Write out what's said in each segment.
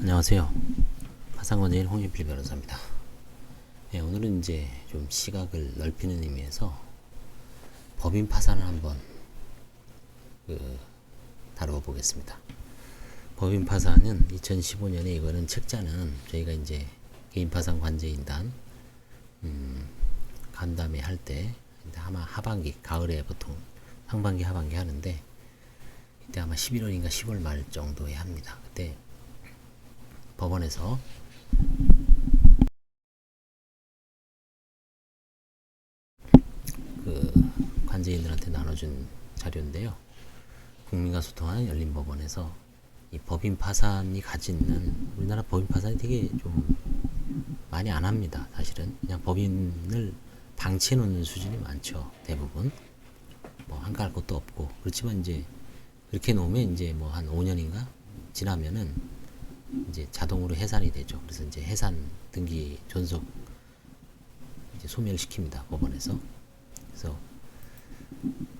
안녕하세요. 파상관제인 홍준필 변호사입니다. 네, 오늘은 이제 좀 시각을 넓히는 의미에서 법인 파산을 한번 그 다루어 보겠습니다. 법인 파산은 2015년에 이거는 책자는 저희가 이제 개인 파산 관제인단 음, 간담회 할 때 아마 하반기 가을에 보통 상반기 하반기 하는데 이때 아마 11월인가 10월 말 정도에 합니다. 그때 법원에서 그 관제인들한테 나눠준 자료인데요. 국민과 소통하는 열린 법원에서 이 법인 파산이 가지는 우리나라 법인 파산이 되게 좀 많이 안 합니다. 사실은 그냥 법인을 방치해 놓는 수준이 많죠. 대부분 뭐 한가할 것도 없고 그렇지만 이제 이렇게 놓으면 이제 뭐 한 5년인가 지나면은 이제 자동으로 해산이 되죠. 그래서 이제 해산 등기 존속 이제 소멸 시킵니다. 법원에서. 그래서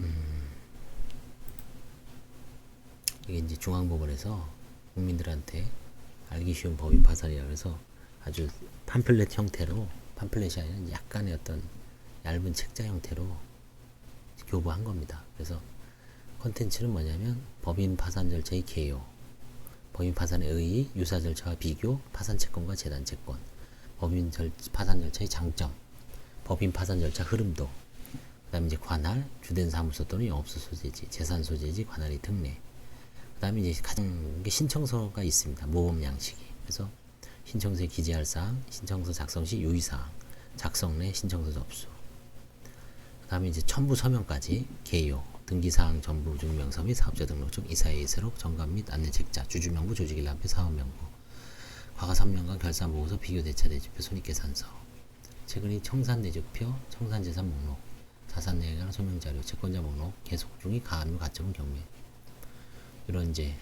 음 이게 이제 중앙법원에서 국민들한테 알기 쉬운 법인 파산이라 그래서 아주 팜플렛 형태로 팜플렛이 아니라 약간의 어떤 얇은 책자 형태로 교부한 겁니다. 그래서 컨텐츠는 뭐냐면 법인 파산 절차의 개요, 법인 파산의 의의, 유사 절차와 비교, 파산 채권과 재단 채권, 법인 절, 파산 절차의 장점, 법인 파산 절차 흐름도, 그 다음에 이제 관할, 주된 사무소 또는 영업소 소재지, 재산 소재지, 관할의 특례. 그 다음에 이제 가장 게 신청서가 있습니다. 모범 양식이. 그래서 신청서에 기재할 사항, 신청서 작성 시 유의 사항, 작성 내 신청서 접수. 그 다음에 이제 첨부 서명까지 개요, 등기사항 전부 증명서 및 사업자 등록증, 이사의 예세록, 정관 및 안내책자, 주주명부, 조직일람표, 사업명부, 과거 3년간 결산 보고서, 비교 대차대지표, 손익계산서, 최근의 청산대조표, 청산 재산 목록, 자산내에 관한 소명 자료, 채권자 목록, 계속 중의 가압류 가점은 경매 이런 이제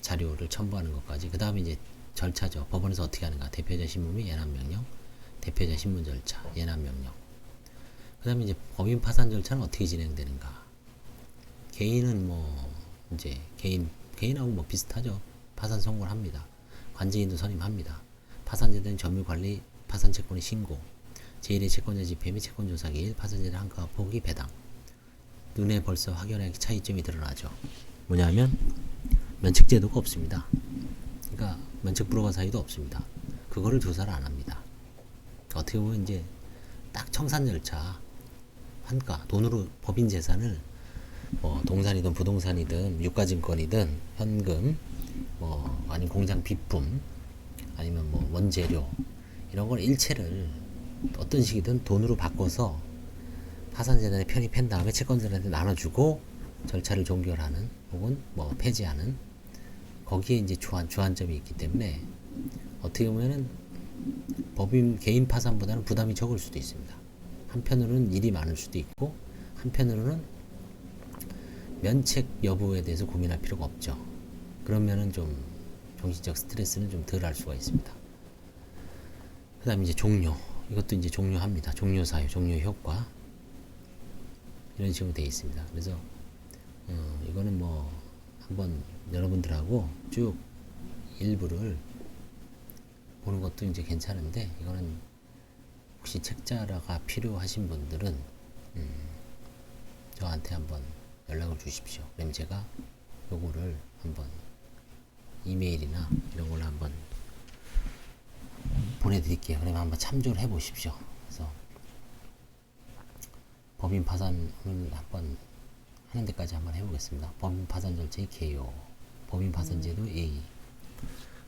자료를 첨부하는 것까지 그 다음에 이제 절차죠. 법원에서 어떻게 하는가. 대표자 신문 및 예납명령, 대표자 신문 절차, 예납명령. 그 다음에 이제 법인 파산 절차는 어떻게 진행되는가 개인은 뭐 이제 개인 개인하고 뭐 비슷하죠. 파산 선고를 합니다. 관제인도 선임합니다. 파산재단 점유 관리 파산 채권의 신고, 제1의 채권자 집회 및 채권 조사 기일 파산재단 한가 포기 배당. 눈에 벌써 확연하게 차이점이 드러나죠. 뭐냐면 면책 제도가 없습니다. 그러니까 면책 불허가 사유도 없습니다. 그거를 조사를 안 합니다. 어떻게 보면 이제 딱 청산 절차 환가 돈으로 법인 재산을 뭐 동산이든 부동산이든 유가증권이든 현금 뭐 아니면 공장 비품 아니면 뭐 원재료 이런 걸 일체를 어떤 식이든 돈으로 바꿔서 파산재단에 편입한 다음에 채권자한테 나눠주고 절차를 종결하는 혹은 뭐 폐지하는 거기에 이제 주안 주안점이 있기 때문에 어떻게 보면은 법인 개인 파산보다는 부담이 적을 수도 있습니다. 한편으로는 일이 많을 수도 있고 한편으로는 면책 여부에 대해서 고민할 필요가 없죠. 그러면은 좀 정신적 스트레스는 좀 덜 할 수가 있습니다. 그 다음에 이제 종료. 이것도 이제 종료합니다. 종료 사유, 종료 효과. 이런 식으로 되어 있습니다. 그래서, 어, 이거는 뭐, 한번 여러분들하고 쭉 일부를 보는 것도 이제 괜찮은데, 이거는 혹시 책자가 필요하신 분들은, 음, 저한테 한번 연락을 주십시오. 그럼 제가 요거를 한번 이메일이나 이런 걸로 한번 보내드릴게요. 그러면 한번 참조를 해보십시오. 그래서 법인 파산을 한번 하는 데까지 한번 해보겠습니다. 법인 파산 절차의 개요, 법인 파산 제도 A.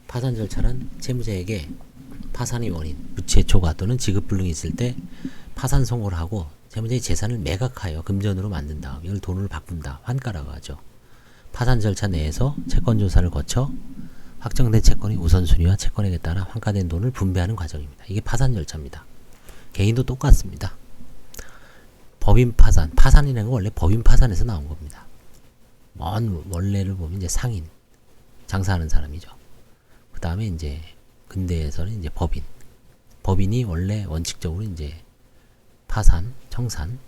파산 절차는 채무자에게 파산의 원인, 부채 초과 또는 지급 불능이 있을 때 파산 선고를 하고 채무자의 재산을 매각하여 금전으로 만든 다음 이걸 돈으로 바꾼다. 환가라고 하죠. 파산 절차 내에서 채권 조사를 거쳐 확정된 채권의 우선순위와 채권액에 따라 환가된 돈을 분배하는 과정입니다. 이게 파산 절차입니다. 개인도 똑같습니다. 법인 파산, 파산이라는 건 원래 법인 파산에서 나온 겁니다. 먼 원래를 보면 이제 상인, 장사하는 사람이죠. 그 다음에 이제 근대에서는 이제 법인, 법인이 원래 원칙적으로 이제 파산, 청산,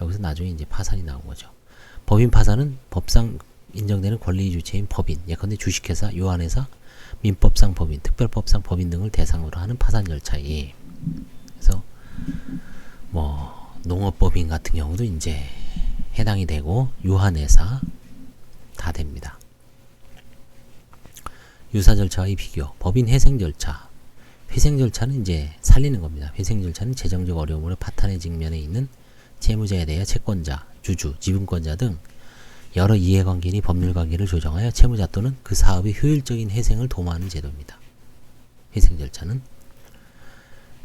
여기서 나중에 이제 파산이 나온 거죠. 법인 파산은 법상 인정되는 권리 주체인 법인, 예컨대 주식회사, 유한회사, 민법상 법인, 특별법상 법인 등을 대상으로 하는 파산 절차에 그래서 뭐 농업법인 같은 경우도 이제 해당이 되고 유한회사 다 됩니다. 유사 절차와의 비교, 법인 회생 절차. 회생 절차는 이제 살리는 겁니다. 회생 절차는 재정적 어려움으로 파탄의 직면에 있는 채무자에 대해 채권자, 주주, 지분권자 등 여러 이해관계니 법률관계를 조정하여 채무자 또는 그 사업의 효율적인 회생을 도모하는 제도입니다. 회생 절차는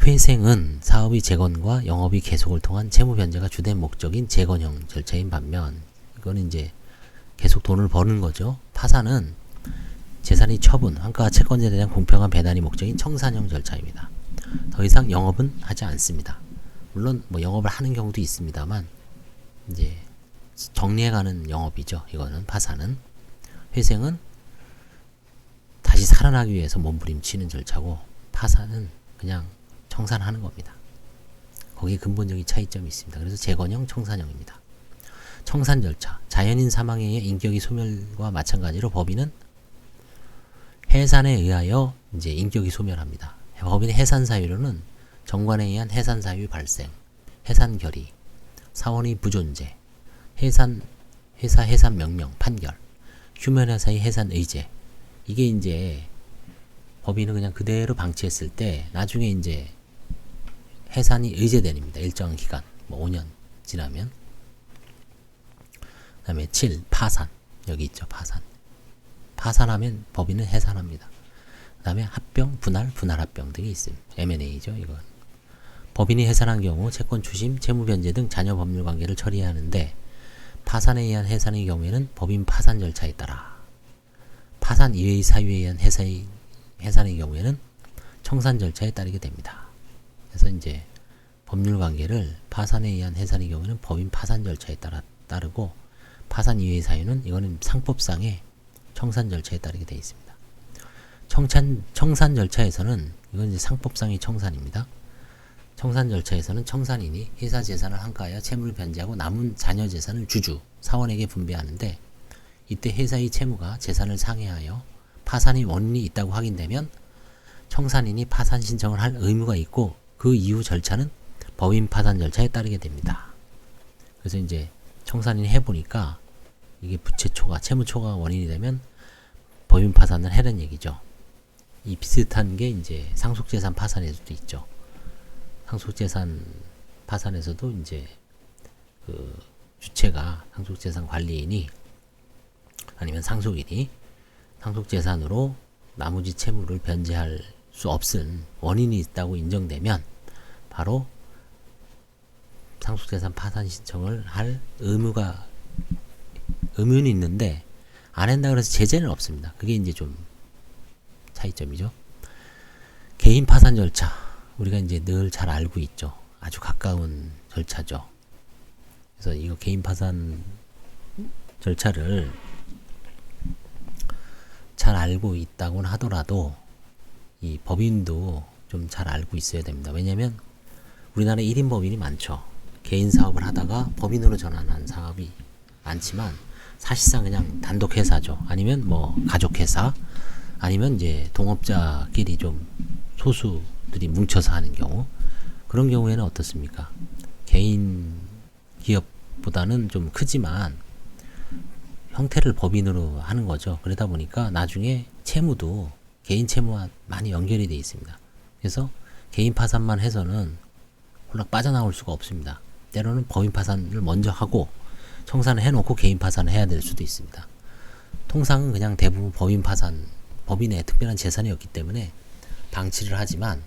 회생은 사업의 재건과 영업의 계속을 통한 채무 변제가 주된 목적인 재건형 절차인 반면 이거는 이제 계속 돈을 버는 거죠. 파산은 재산의 처분, 환가와 채권자에 대한 공평한 배당이 목적인 청산형 절차입니다. 더 이상 영업은 하지 않습니다. 물론 뭐 영업을 하는 경우도 있습니다만 이제 정리해가는 영업이죠. 이거는 파산은 회생은 다시 살아나기 위해서 몸부림치는 절차고 파산은 그냥 청산하는 겁니다. 거기에 근본적인 차이점이 있습니다. 그래서 재건형, 청산형입니다. 청산 절차, 자연인 사망에 의해 인격이 소멸과 마찬가지로 법인은 해산에 의하여 이제 인격이 소멸합니다. 법인의 해산 사유로는 정관에 의한 해산 사유 발생, 해산 결의, 사원의 부존재, 해산 회사 해산 명령 판결, 휴면 회사의 해산 의제 이게 이제 법인은 그냥 그대로 방치했을 때 나중에 이제 해산이 의제됩니다. 일정 기간 뭐 5년 지나면 그 다음에 7 파산 여기 있죠 파산 파산하면 법인은 해산합니다. 그 다음에 합병 분할 분할 합병 등이 있습니다. M&A죠 이건 법인이 해산한 경우 채권 추심, 채무 변제 등 자녀 법률 관계를 처리해야 하는데 파산에 의한 해산의 경우에는 법인 파산 절차에 따라 파산 이외의 사유에 의한 해산의, 해산의 경우에는 청산 절차에 따르게 됩니다. 그래서 이제 법률 관계를 파산에 의한 해산의 경우에는 법인 파산 절차에 따라 따르고 파산 이외의 사유는 이거는 상법상의 청산 절차에 따르게 되어 있습니다. 청산 청산 절차에서는 이건 이제 상법상의 청산입니다. 청산 절차에서는 청산인이 회사 재산을 한가하여 채무를 변제하고 남은 자녀 재산을 주주, 사원에게 분배하는데 이때 회사의 채무가 재산을 상회하여 파산의 원인이 있다고 확인되면 청산인이 파산 신청을 할 의무가 있고 그 이후 절차는 법인 파산 절차에 따르게 됩니다. 그래서 이제 청산인이 해보니까 이게 부채 초과, 채무 초과가 원인이 되면 법인 파산을 해는 얘기죠. 이 비슷한 게 이제 상속재산 파산에서도 있죠. 상속재산 파산에서도 이제 그 주체가 상속재산 관리인이 아니면 상속인이 상속재산으로 나머지 채무를 변제할 수 없은 원인이 있다고 인정되면 바로 상속재산 파산 신청을 할 의무가 의무는 있는데 안 한다 그래서 제재는 없습니다. 그게 이제 좀 차이점이죠. 개인 파산 절차 우리가 이제 늘 잘 알고 있죠. 아주 가까운 절차죠. 그래서 이거 개인 파산 절차를 잘 알고 있다곤 하더라도 이 법인도 좀 잘 알고 있어야 됩니다. 왜냐면 우리나라에 1인 법인이 많죠. 개인 사업을 하다가 법인으로 전환한 사업이 많지만 사실상 그냥 단독 회사죠. 아니면 뭐 가족 회사 아니면 이제 동업자끼리 좀 소수들이 뭉쳐서 하는 경우 그런 경우에는 어떻습니까? 개인 기업보다는 좀 크지만 형태를 법인으로 하는 거죠. 그러다 보니까 나중에 채무도 개인 채무와 많이 연결이 되어 있습니다. 그래서 개인 파산만 해서는 홀락 빠져나올 수가 없습니다. 때로는 법인 파산을 먼저 하고 청산을 해놓고 개인 파산을 해야 될 수도 있습니다. 통상은 그냥 대부분 법인 파산, 법인의 특별한 재산이 없기 때문에 방치를 하지만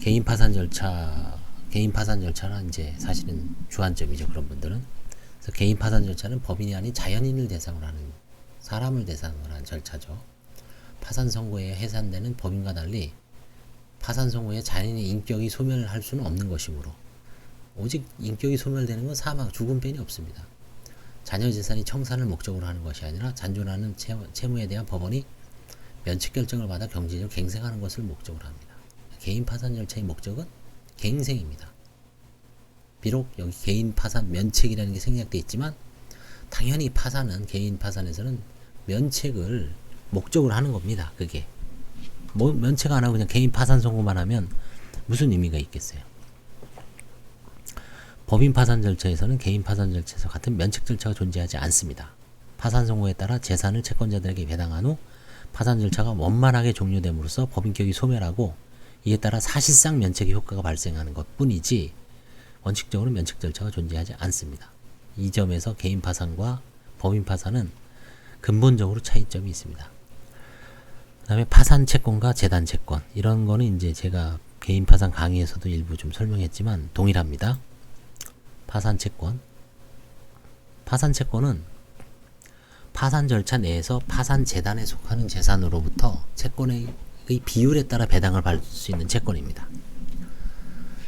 개인 파산 절차, 개인 파산 절차는 이제 사실은 주안점이죠. 그런 분들은. 그래서 개인 파산 절차는 법인이 아닌 자연인을 대상으로 하는 사람을 대상으로 하는 절차죠. 파산 선고에 해산되는 법인과 달리 파산 선고에 자연인의 인격이 소멸할 수는 없는 것이므로 오직 인격이 소멸되는 건 사망, 죽음 빼이 없습니다. 자녀 재산이 청산을 목적으로 하는 것이 아니라 잔존하는 채무, 에 대한 법원이 면책 결정을 받아 경제적 갱생하는 것을 목적으로 합니다. 개인 파산 절차의 목적은 갱생입니다. 비록 여기 개인 파산 면책이라는 게 생략되어 있지만 당연히 파산은 개인 파산에서는 면책을 목적으로 하는 겁니다. 그게 뭐 면책 안 하고 그냥 개인 파산 선고만 하면 무슨 의미가 있겠어요? 법인 파산 절차에서는 개인 파산 절차에서 같은 면책 절차가 존재하지 않습니다. 파산 선고에 따라 재산을 채권자들에게 배당한 후 파산 절차가 원만하게 종료됨으로써 법인격이 소멸하고 이에 따라 사실상 면책의 효과가 발생하는 것 뿐이지 원칙적으로 면책 절차가 존재하지 않습니다. 이 점에서 개인 파산과 법인 파산은 근본적으로 차이점이 있습니다. 그 다음에 파산 채권과 재단 채권 이런 거는 이제 제가 개인 파산 강의에서도 일부 좀 설명했지만 동일합니다. 파산 채권 파산 채권은 파산 절차 내에서 파산 재단에 속하는 재산으로부터 채권의 비율에 따라 배당을 받을 수 있는 채권입니다.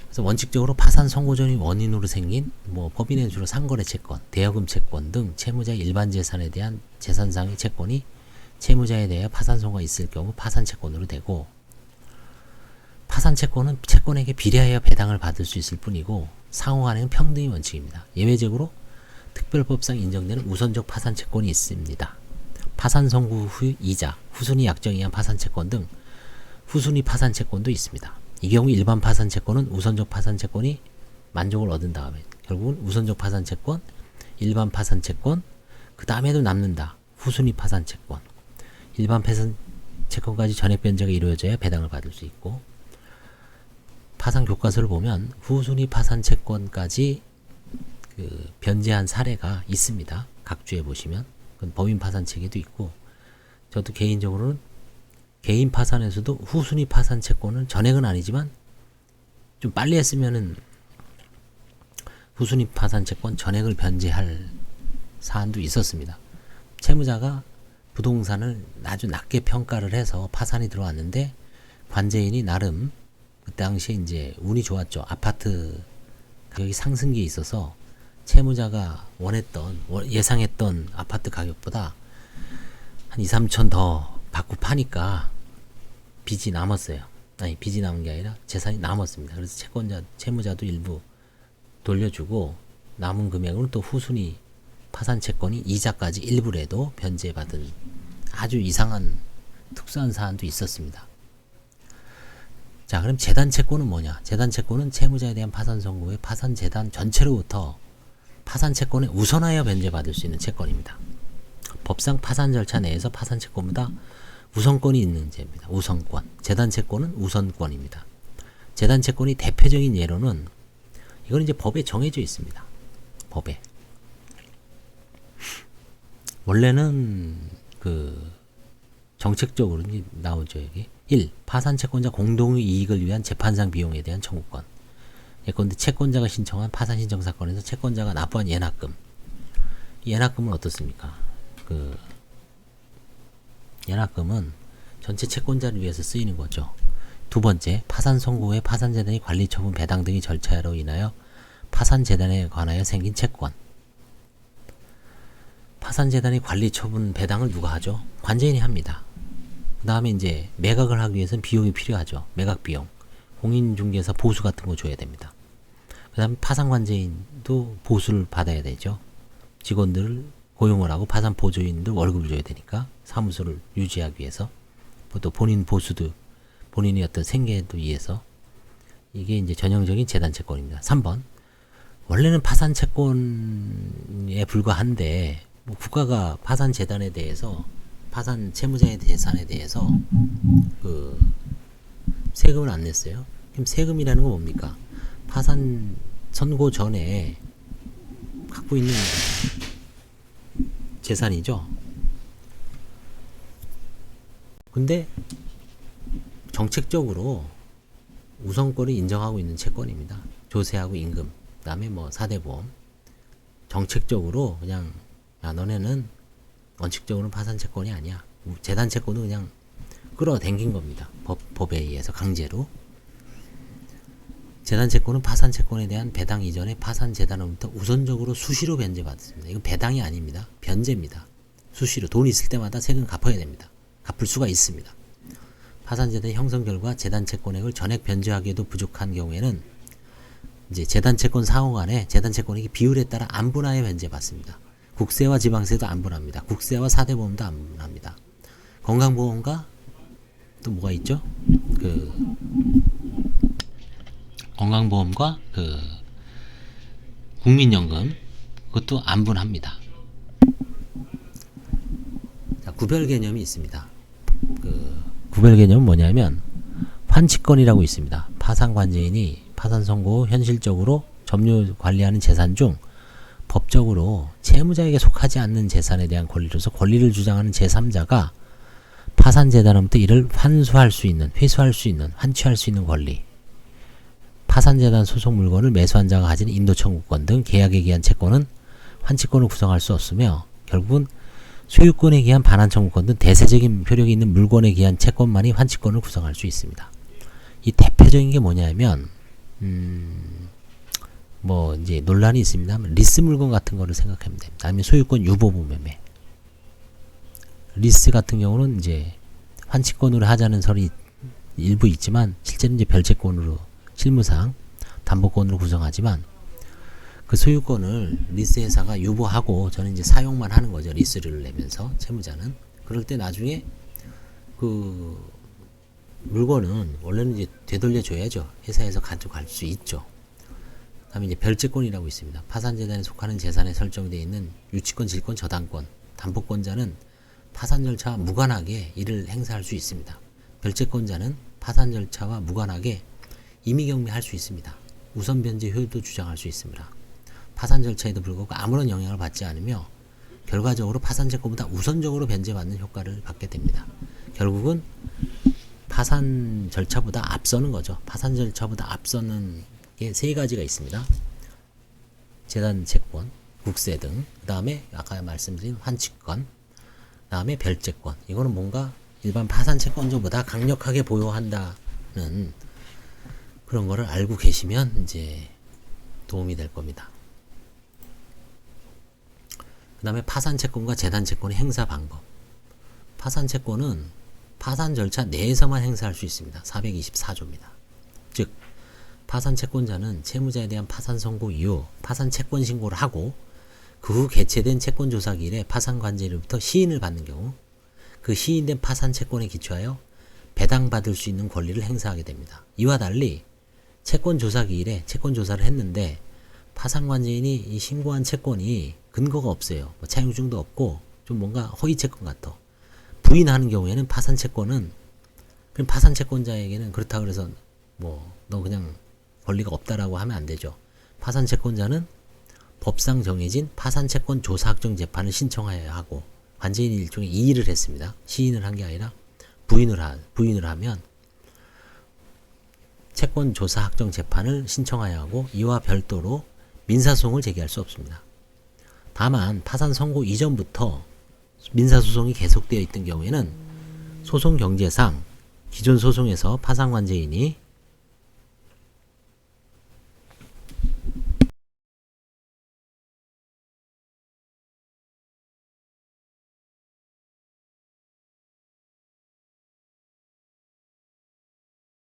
그래서 원칙적으로 파산 선고전이 원인으로 생긴 뭐 법인의 주로 상거래 채권, 대여금 채권 등 채무자의 일반 재산에 대한 재산상의 채권이 채무자에 대해 파산 선고가 있을 경우 파산 채권으로 되고 파산 채권은 채권에게 비례하여 배당을 받을 수 있을 뿐이고 상호간에는 평등의 원칙입니다. 예외적으로 특별법상 인정되는 우선적 파산 채권이 있습니다. 파산 선고 후 이자, 후순위 약정에 의한 파산 채권 등 후순위 파산 채권도 있습니다. 이 경우 일반 파산 채권은 우선적 파산 채권이 만족을 얻은 다음에 결국은 우선적 파산 채권, 일반 파산 채권, 그 다음에도 남는다. 후순위 파산 채권. 일반 파산 채권까지 전액 변제가 이루어져야 배당을 받을 수 있고 파산 교과서를 보면 후순위 파산 채권까지 그 변제한 사례가 있습니다. 각 주에 보시면 법인 파산 책에도 있고 저도 개인적으로는 개인 파산에서도 후순위 파산 채권은 전액은 아니지만 좀 빨리 했으면은 후순위 파산 채권 전액을 변제할 사안도 있었습니다. 채무자가 부동산을 아주 낮게 평가를 해서 파산이 들어왔는데 관제인이 나름 그 당시에 이제 운이 좋았죠. 아파트 가격이 상승기에 있어서 채무자가 원했던 원- 예상했던 아파트 가격보다 한 2, 3천 더 받고 파니까 빚이 남았어요. 아니 빚이 남은 게 아니라 재산이 남았습니다. 그래서 채권자 채무자도 일부 돌려주고 남은 금액으로 또 후순위 파산 채권이 이자까지 일부라도 변제받은 아주 이상한 특수한 사안도 있었습니다. 자, 그럼 재단 채권은 뭐냐? 재단 채권은 채무자에 대한 파산 선고의 파산 재단 전체로부터 파산 채권에 우선하여 변제받을 수 있는 채권입니다. 법상 파산 절차 내에서 파산 채권보다 우선권이 있는 죄입니다. 우선권. 재단 채권은 우선권입니다. 재단 채권이 대표적인 예로는 이건 이제 법에 정해져 있습니다. 법에. 원래는 그 정책적으로 나오죠 여기 1. 파산 채권자 공동의 이익을 위한 재판상 비용에 대한 청구권 예컨대 채권자가 신청한 파산 신청 사건에서 채권자가 납부한 예납금 이 예납금은 어떻습니까? 그 예납금은 전체 채권자를 위해서 쓰이는 거죠. 두 번째, 파산 선고 후에 파산 재단이 관리 처분 배당 등의 절차로 인하여 파산 재단에 관하여 생긴 채권 파산 재단이 관리 처분 배당을 누가 하죠? 관제인이 합니다. 그 다음에 이제 매각을 하기 위해서는 비용이 필요하죠. 매각 비용. 공인중개사 보수 같은 거 줘야 됩니다. 그 다음에 파산관제인도 보수를 받아야 되죠. 직원들을 고용을 하고 파산 보조인들 월급을 줘야 되니까 사무소를 유지하기 위해서 또 본인 보수도 본인의 어떤 생계도 위해서 이게 이제 전형적인 재단 채권입니다. 3번 원래는 파산 채권에 불과한데 뭐 국가가 파산 재단에 대해서 파산 채무자의 재산에 대해서 그 세금을 안 냈어요. 그럼 세금이라는 건 뭡니까? 파산 선고 전에 갖고 있는 재산이죠. 근데 정책적으로 우선권을 인정하고 있는 채권입니다. 조세하고 임금, 그다음에 뭐 사대보험. 정책적으로 그냥 야 너네는 원칙적으로는 파산 채권이 아니야. 재단 채권은 그냥 끌어당긴 겁니다. 법, 법에 의해서 강제로. 재단 채권은 파산 채권에 대한 배당 이전에 파산 재단으로부터 우선적으로 수시로 변제받습니다. 이건 배당이 아닙니다. 변제입니다. 수시로 돈 있을 때마다 세금 갚아야 됩니다. 갚을 수가 있습니다. 파산 재단 형성 결과 재단 채권액을 전액 변제하기에도 부족한 경우에는 이제 재단 채권 상호간에 재단 채권액이 비율에 따라 안분하여 변제받습니다. 국세와 지방세도 안 분합니다. 국세와 사대보험도 안 분합니다. 건강보험과 또 뭐가 있죠? 그 건강보험과 그 국민연금 그것도 안 분합니다. 자, 구별 개념이 있습니다. 그 구별 개념은 뭐냐면 환치권이라고 있습니다. 파산 관제인이 파산 선고 후 현실적으로 점유 관리하는 재산 중 법적으로 채무자에게 속하지 않는 재산에 대한 권리로서 권리를 주장하는 제3자가 파산 재단으로부터 이를 환수할 수 있는, 회수할 수 있는, 환취할 수 있는 권리. 파산 재단 소속 물건을 매수한 자가 가진 인도 청구권 등 계약에 기한 채권은 환치권을 구성할 수 없으며 결국은 소유권에 기한 반환 청구권 등 대세적인 효력이 있는 물건에 기한 채권만이 환치권을 구성할 수 있습니다. 이 대표적인 게 뭐냐면 음, 뭐 이제 논란이 있습니다. 리스 물건 같은 거를 생각하면 됩니다. 아니면 소유권 유보부 매매. 리스 같은 경우는 이제 환치권으로 하자는 설이 일부 있지만 실제는 이제 별채권으로 실무상 담보권으로 구성하지만 그 소유권을 리스 회사가 유보하고 저는 이제 사용만 하는 거죠. 리스를 내면서 채무자는 그럴 때 나중에 그 물건은 원래는 이제 되돌려 줘야죠. 회사에서 가져갈 수 있죠. 다음에 이제 별채권이라고 있습니다. 파산재단에 속하는 재산에 설정되어 있는 유치권, 질권, 저당권, 담보권자는 파산 절차와 무관하게 이를 행사할 수 있습니다. 별채권자는 파산 절차와 무관하게 임의경매할 수 있습니다. 우선 변제 효율도 주장할 수 있습니다. 파산 절차에도 불구하고 아무런 영향을 받지 않으며 결과적으로 파산 채권보다 우선적으로 변제받는 효과를 받게 됩니다. 결국은 파산 절차보다 앞서는 거죠. 파산 절차보다 앞서는 게세 가지가 있습니다. 재단 채권, 국세 등, 그 다음에 아까 말씀드린 환치권, 그 다음에 별채권. 이거는 뭔가 일반 파산 채권조보다 강력하게 보유한다는 그런 거를 알고 계시면 이제 도움이 될 겁니다. 그 다음에 파산 채권과 재단 채권의 행사 방법. 파산 채권은 파산 절차 내에서만 행사할 수 있습니다. 424조입니다. 즉, 파산 채권자는 채무자에 대한 파산 선고 이후 파산 채권 신고를 하고 그 후 개최된 채권 조사 기일에 파산 관제로부터 시인을 받는 경우 그 시인된 파산 채권에 기초하여 배당받을 수 있는 권리를 행사하게 됩니다. 이와 달리 채권 조사 기일에 채권 조사를 했는데 파산 관제인이 이 신고한 채권이 근거가 없어요. 뭐 차용증도 없고 좀 뭔가 허위 채권 같아. 부인하는 경우에는 파산 채권은 그럼 파산 채권자에게는 그렇다 그래서 뭐 너 그냥 권리가 없다라고 하면 안 되죠. 파산 채권자는 법상 정해진 파산 채권 조사 확정 재판을 신청해야 하고 관제인이 일종의 이의를 했습니다. 시인을 한 게 아니라 부인을 하, 부인을 하면 채권 조사 확정 재판을 신청해야 하고 이와 별도로 민사소송을 제기할 수 없습니다. 다만 파산 선고 이전부터 민사소송이 계속되어 있던 경우에는 소송 경제상 기존 소송에서 파산 관제인이